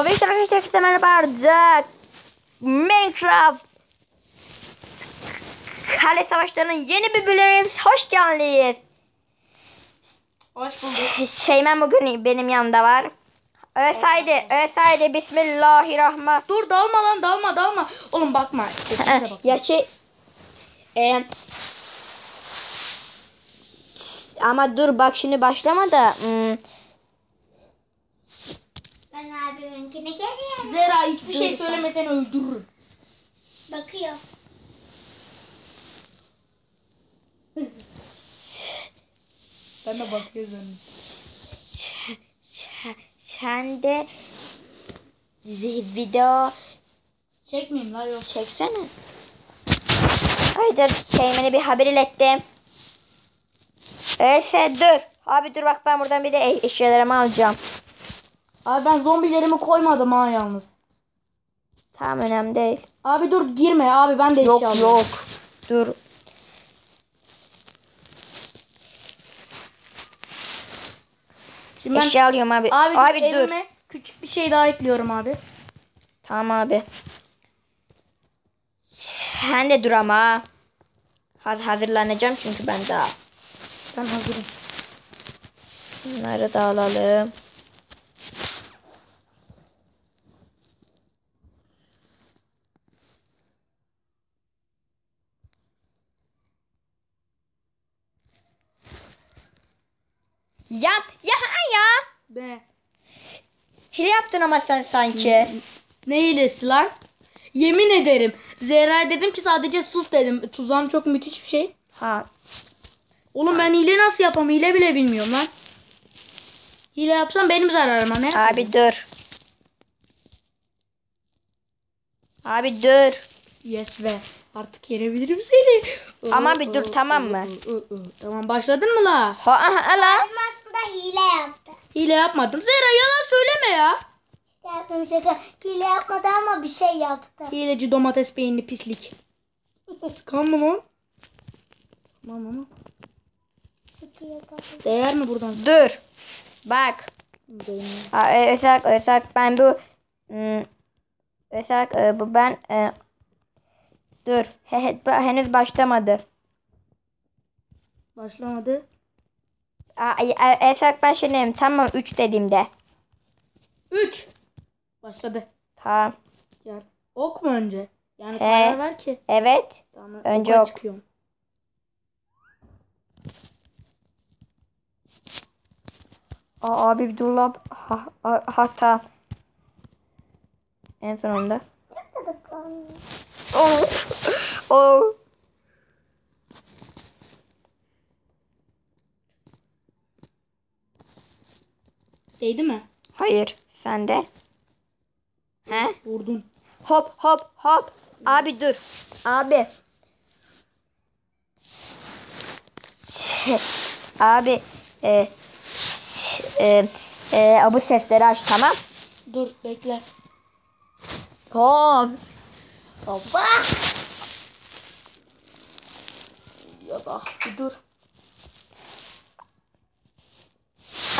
Evet arkadaşlar herkese merhaba Arda. Minecraft Kale Savaşları'nın yeni bir bölümüne hoş geldiniz. Hoş bulduk. Şeymen bugün benim yanımda var. Evet haydi Bismillahirrahmanirrahim. Dur dalma lan dalma dalma. Oğlum bakma. ya şey e, ama dur bak şimdi başlama da hmm, Ben abiminkine geliyorum. Zera hiçbir şey söylemesen öldürürüm. Bakıyor. Ben de bakıyorum. sen- sen de vi- video Çekmeyeyim lan yok. çeksene. Haydi Şeymen'e bir haber ilettim. Sen dur. Abi dur bak ben buradan bir de e- eşyalarımı alacağım. Abi ben zombilerimi koymadım ha yalnız. Tamam önemli değil. Abi dur girme abi ben de Yok alıyorum. yok. Dur. Şimdi ben Eşya alıyorum abi. abi, Abi, dur, dur. küçük bir şey daha ekliyorum abi. Tamam abi. Sen de dur ama. Haz hazırlanacağım çünkü ben daha. Ben hazırım. Bunları da alalım. Ya ya ya. Be. Hile yaptın ama sen sanki. Ne hilesi lan? Yemin ederim. Zehra dedim ki sadece sus dedim. Tuzağım çok müthiş bir şey. Ha. Oğlum ben hile nasıl yapam? Hile bile bilmiyorum lan. Hile yapsam benim zararıma ne? Abi dur. Abi dur. Yes be. Artık yenebilirim seni. Ama bir dur, tamam mı? Tamam başladın mı la? Ha aha, ala. Abim aslında hile yaptı. Hile yapmadım. Zehra yalan söyleme ya. Yaptım şaka. Hile yapmadı ama bir şey yaptı. Hileci domates beyinli pislik. Sıkan mı lan? Tamam ama. Sıkıyor. Değer mi buradan? Dur. Bak. Ha, e, Ösak, Ösak ben bu hmm, Ösak e, bu ben e, dur he, he- henüz başlamadı. Başlamadı. E, e, ben şimdi tamam 3 dediğimde. 3. Başladı. Tamam. Gel. Ok mu önce? Yani He. karar ver ki. Evet. Tamam, Önce oka ok. çıkıyorum. Aa, abi dur la. Ha, ha, ha tamam. En sonunda. Oh. Oh. Değdi mi? Hayır. Sen de. He? Vurdun. Hop hop hop. Abi dur. Abi. Abi. E, e, e, bu sesleri aç tamam. Dur bekle. Hop. Hoppa. Ya da bir dur.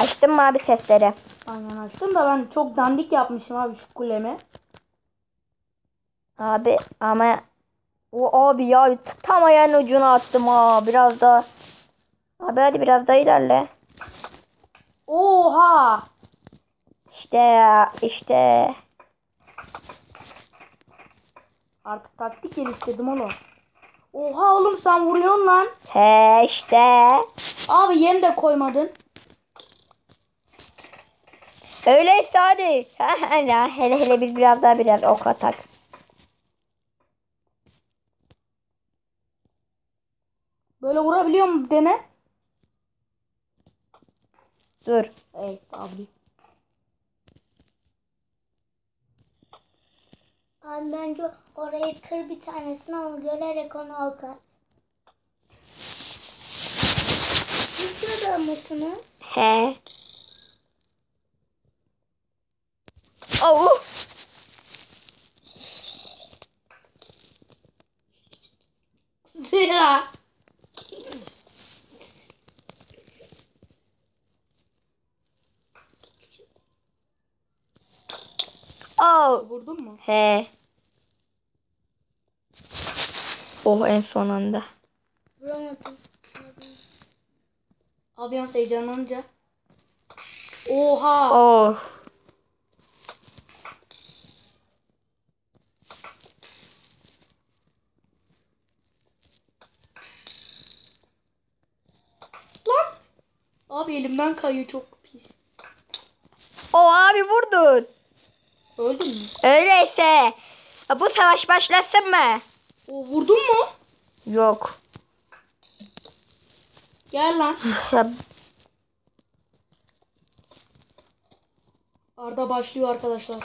Açtın mı abi sesleri? Aynen açtım da ben çok dandik yapmışım abi şu kulemi. Abi ama o abi ya tam ayağın ucuna attım ha biraz da. Abi hadi biraz daha ilerle. Oha. İşte ya işte. Artık taktik geliştirdim oğlum. Oha oğlum sen vuruyorsun lan. He işte. Abi yem de koymadın. Öyleyse hadi. hele hele hele bir biraz daha birer ok atak. Böyle vurabiliyor mu dene. Dur. Evet abi. Abi bence orayı kır bir tanesini onu görerek onu al kat. Yıkıyor mısınız? He. Oh. Zira. Oh. Vurdun mu? He. Oh en son anda. Vuramadım. Abi yalnız heyecanlanınca. Oha. Oh. Lan. Abi elimden kayıyor çok pis. Oh abi vurdun. Öldün mü? Öyleyse. Bu savaş başlasın mı? O vurdun mu? Yok. Gel lan. Ya, Arda başlıyor arkadaşlar.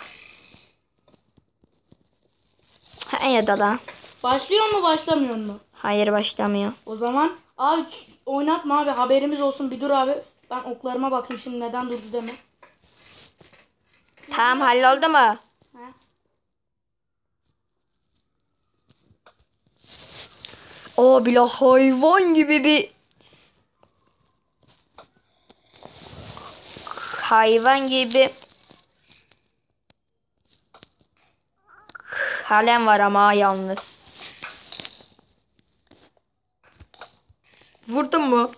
Ha, ya da lan. Başlıyor mu başlamıyor mu? Hayır başlamıyor. O zaman abi oynatma abi haberimiz olsun bir dur abi. Ben oklarıma bakayım şimdi neden durdu deme. Tamam halloldu mu? He? O bile hayvan gibi bir hayvan gibi kalem var ama yalnız. Vurdun mu?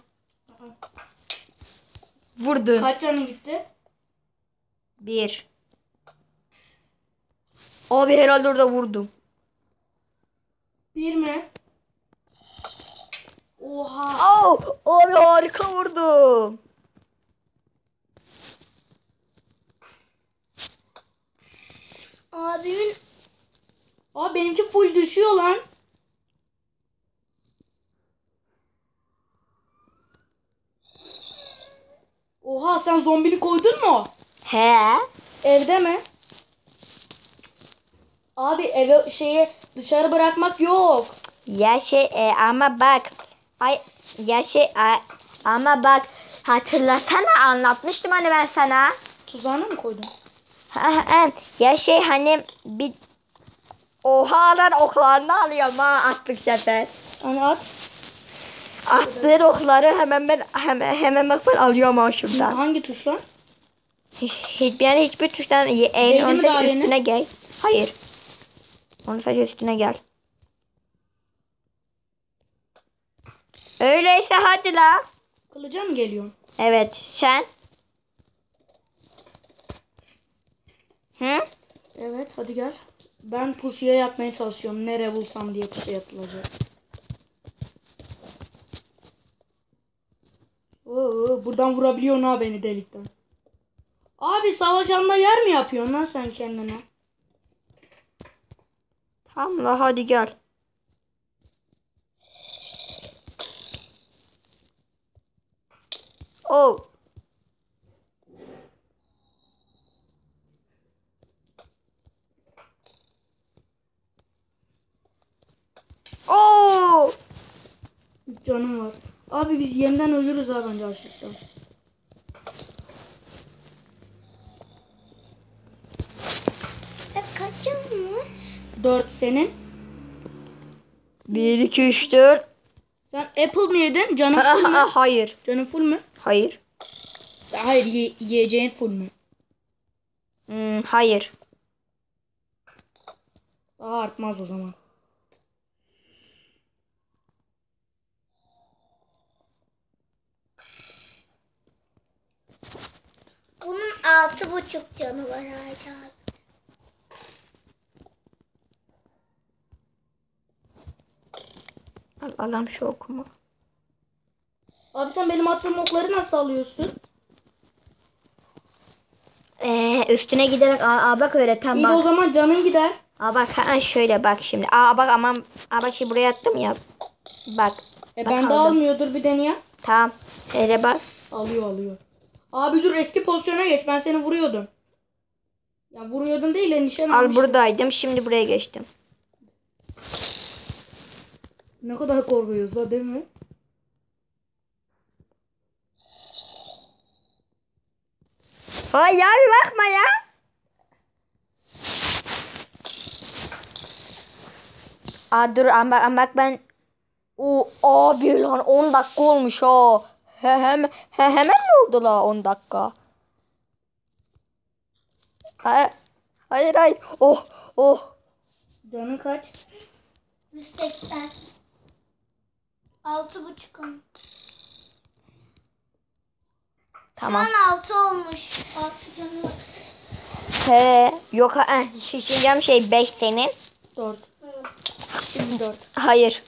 Vurdun. Kaç canın gitti? Bir. Abi herhalde orada vurdum. Bir mi? Oha. Oh, abi harika vurdum. Abimin Abi benimki full düşüyor lan. Oha sen zombili koydun mu? He? Evde mi? Abi eve şeyi dışarı bırakmak yok. Ya şey e, ama bak. Ay ya şey a- ama bak hatırlasana anlatmıştım hani ben sana. Tuzağına mı koydun? ya şey hani bir Oha lan oklarını alıyorum ha attık sefer. Hani at. Attığın okları hemen ben hemen, hemen bak ben alıyorum ha şuradan. Hangi tuş lan? Hiç yani hiçbir tuştan en dairenin? üstüne gel. Hayır. Onu sadece üstüne gel. Öyleyse hadi la. Kılıca mı geliyorsun? Evet sen. Hı? Evet hadi gel. Ben pusuya yatmaya çalışıyorum. Nereye bulsam diye pusuya yatılacak. Oo, buradan vurabiliyorsun ha beni delikten. Abi savaşanda yer mi yapıyorsun lan sen kendine? Tamam la hadi gel. Oh. Oh. Üç canım var. Abi biz yeniden ölürüz ha bence açlıktan. hep kaç var? Dört senin. 1 2 3 4. Sen apple mı yedin? Canın full mü? Hayır. Canın full mü? Hayır. Hayır ye- yiyeceğin full mü? Hmm, hayır. Daha artmaz o zaman. Bunun altı buçuk canı var hala abi. Al alam şu okuma. Abi sen benim attığım okları nasıl alıyorsun? Ee, üstüne giderek aa, aa bak öyle tam İyi de bak. o zaman canın gider. Aa bak ha, şöyle bak şimdi. Aa bak aman aa bak şimdi buraya attım ya. Bak. E Bak ben de aldım. almıyordur bir deneye. Tamam. Öyle bak. Alıyor alıyor. Abi dur eski pozisyona geç ben seni vuruyordum. Ya vuruyordum değil de nişan Al almıştım. buradaydım. Şimdi buraya geçtim. Ne kadar korkuyoruz la değil mi? Ay ya bir bakma ya. Aa dur ama, ama bak ben o abi lan 10 dakika olmuş ha. He, hem, he, hemen mi oldu la 10 dakika? Ha, Hayır hayır. Oh oh. Canın kaç? 180. Altı buçuk on. Tamam. Şu an altı olmuş. Altı canı var. He. Yok ha. Şişeceğim şey 5 senin. 4. Şimdi 4. Hayır.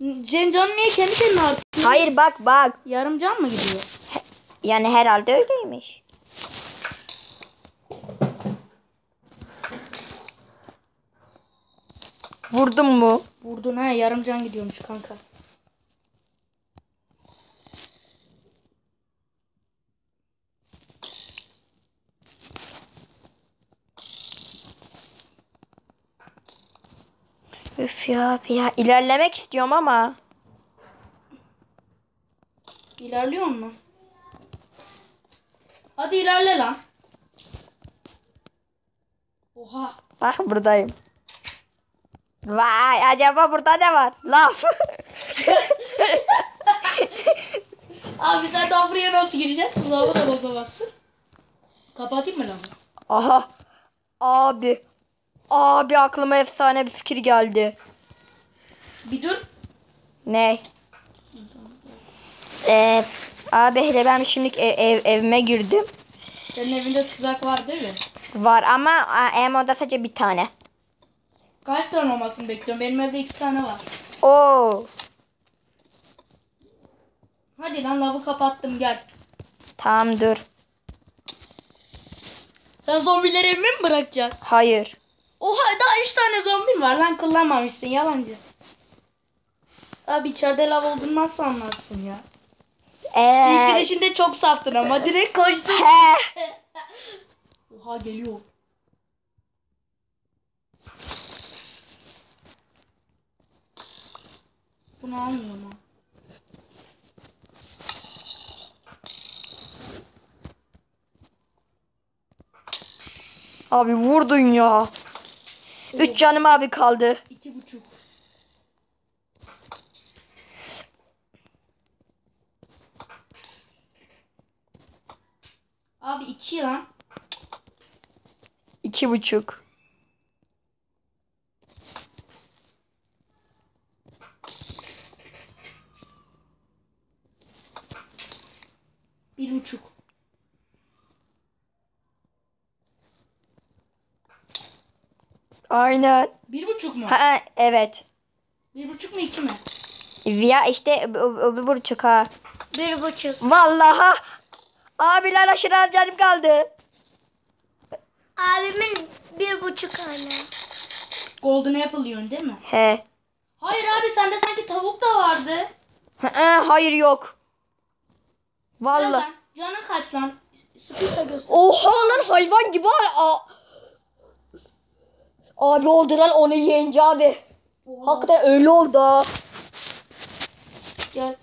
Senin canın niye kendi kendine artıyor? Hayır bak bak. Yarım can mı gidiyor? Yani herhalde öyleymiş. Vurdum mu? Vurdun ha yarım can gidiyormuş kanka. Üf ya ya ilerlemek istiyorum ama. İlerliyor mu? Hadi ilerle lan. Oha. Bak buradayım. Vay acaba burada ne var? Laf. Abi sen daha buraya nasıl gireceksin? Tuzağımı da bozamazsın. Kapatayım mı lan? Aha. Abi. Abi aklıma efsane bir fikir geldi. Bir dur. Ne? Ee, abi hele ben şimdi ev, ev- evime girdim. Senin evinde tuzak var değil mi? Var ama Emo'da sadece bir tane. Kaç tane olmasını bekliyorum? Benim evde iki tane var. Oo. Hadi lan lavı kapattım gel. Tamam dur. Sen zombileri evime mi bırakacaksın? Hayır. Oha daha üç tane zombi var lan kullanmamışsın yalancı. Abi içeride lav olduğunu nasıl anlarsın ya? İlk Ee, girişinde çok saftın ama direkt koştun. Oha geliyor. Bunu almıyorum ha. Abi vurdun ya. Üç canım abi kaldı. İki buçuk. Abi iki lan. İki buçuk. Bir buçuk. Aynen. Bir buçuk mu? Ha, evet. Bir buçuk mu iki mi? Ya işte bir buçuk ha. Bir buçuk. Vallahi. Abiler aşırı az canım kaldı. Abimin bir buçuk hala. Golden apple yiyorsun değil mi? He. Hayır abi sende sanki tavuk da vardı. Hı, Hayır yok. Vallahi. Vallahi. Canın kaç lan? Sıkıysa göster. Oha lan hayvan gibi. Aa. Abi oldu lan onu yiyince abi. Oha. Hakikaten öyle oldu. Gel.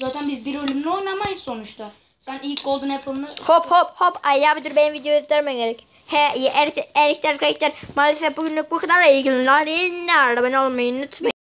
Zaten biz bir ölümle oynamayız sonuçta. Sen ilk golden apple'ını Hop hop hop. Ay abi dur benim videoyu izlemem gerek. He iyi er, erişler arkadaşlar. Maalesef bugünlük bu kadar iyi günler. İyi günler. Ben olmayı unutmayın.